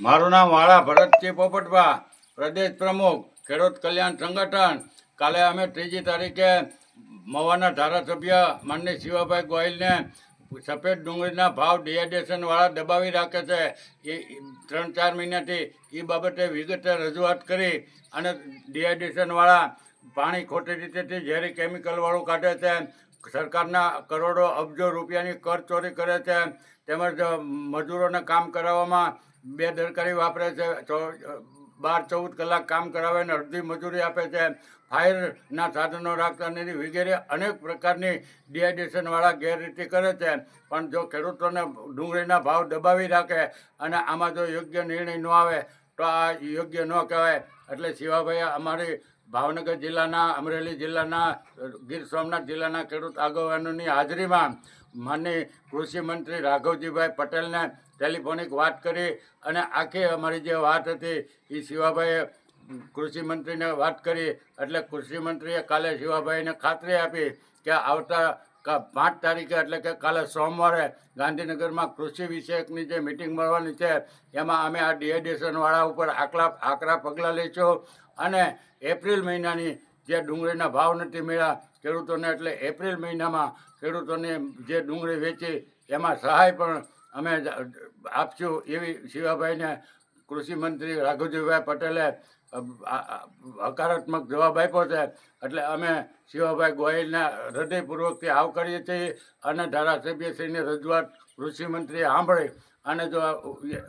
મારું નામ વાળા ભરતજી પોપટભા, પ્રદેશ પ્રમુખ, ખેડૂત કલ્યાણ સંગઠન. કાલે અમે ત્રીજી તારીખે મવાના ધારાસભ્ય માનની શિવાભાઈ ગોહિલને સફેદ ડુંગળીના ભાવ ડિહાઇડ્રેશનવાળા દબાવી રાખે છે. એ ત્રણ ચાર મહિનાથી એ બાબતે વિગતે રજૂઆત કરી અને ડિહાઇડ્રેશનવાળા પાણી ખોટી રીતેથી ઝેરી કેમિકલવાળું કાઢે છે. સરકારના કરોડો અબજો રૂપિયાની કર ચોરી કરે છે. તેમજ મજૂરોને કામ કરાવવામાં બેદરકારી વાપરે છે ચો- બાર ચૌદ કલાક કામ કરાવે ને અડધી મજૂરી આપે છે, ફાયરના સાધનો રાખતા નથી, વગેરે અનેક પ્રકારની ડિહાઇડ્રેશનવાળા ગેરરીતિ કરે છે. પણ જો ખેડૂતોને ડુંગળીના ભાવ દબાવી રાખે અને આમાં જો યોગ્ય નિર્ણય ન આવે, તો આ યોગ્ય ન કહેવાય. એટલે શિવાભાઈ અમારી ભાવનગર જિલ્લાના, અમરેલી જિલ્લાના, ગીર સોમનાથ જિલ્લાના ખેડૂત આગેવાનોની હાજરીમાં મને કૃષિ મંત્રી રાઘવજીભાઈ પટેલને ટેલિફોનિક વાત કરી અને આખી અમારી જે વાત હતી એ શિવાભાઈએ કૃષિ મંત્રીને વાત કરી એટલે કૃષિ મંત્રીએ કાલે શિવાભાઈને ખાતરી આપી કે આવતા પાંચ તારીખે એટલે કે કાલે સોમવારે ગાંધીનગરમાં કૃષિ વિષયકની જે મિટિંગ મળવાની છે, એમાં અમે આ ડિહાઇડ્રેશનવાળા ઉપર આકલા આકરા પગલાં લઈશું અને એપ્રિલ મહિનાની જે ડુંગળીના ભાવ નથી મળ્યા ખેડૂતોને, એટલે એપ્રિલ મહિનામાં ખેડૂતોને જે ડુંગળી વેચી, એમાં સહાય પણ અમે આપશું એવી શિવાભાઈને કૃષિ મંત્રી રાઘવજીભાઈ પટેલે હકારાત્મક જવાબ આપ્યો છે. એટલે અમે શિવાભાઈ ગોહિલને હૃદયપૂર્વકથી આવકારીએ છીએ અને ધારાસભ્યશ્રીની રજૂઆત કૃષિમંત્રીએ સાંભળી અને જો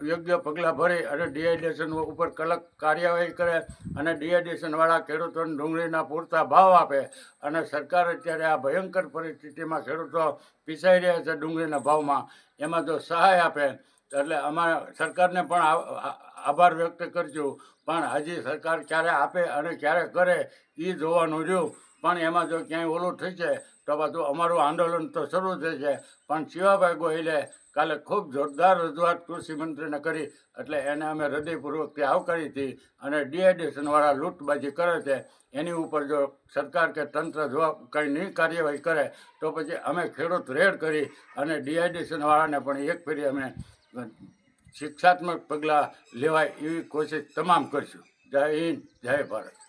યોગ્ય પગલાં ભરી અને ડિહાઇડ્રેશન ઉપર કડક કાર્યવાહી કરે અને ડિહાઇડ્રેશનવાળા ખેડૂતોને ડુંગળીના પૂરતા ભાવ આપે અને સરકાર અત્યારે આ ભયંકર પરિસ્થિતિમાં ખેડૂતો પીસાઈ રહ્યા છે ડુંગળીના ભાવમાં, એમાં જો સહાય આપે, એટલે અમારા સરકારને પણ આભાર વ્યક્ત કરજો. પણ હજી સરકાર ક્યારે આપે અને ક્યારે કરે એ જોવાનું રહ્યું. પણ એમાં જો ક્યાંય ઓલું થઈ છે તો બધું અમારું આંદોલન તો શરૂ થશે પણ શિવાભાઈ ગોહિલે કાલે ખૂબ જોરદાર રજૂઆત કૃષિ મંત્રીને કરી, એટલે એને અમે હૃદયપૂર્વકથી આવકારી હતી અને ડિહાઇડ્રેશનવાળા લૂંટબાજી કરે છે. એની ઉપર જો સરકાર કે તંત્ર જો કંઈ નહીં કાર્યવાહી કરે, તો પછી અમે ખેડૂત રેડ કરી અને ડિહાઇડ્રેશનવાળાને પણ એક ફેરી અમે શિક્ષાત્મક પગલાં લેવાય એવી કોશિશ તમામ કરશું. જય હિન્દ જય ભારત.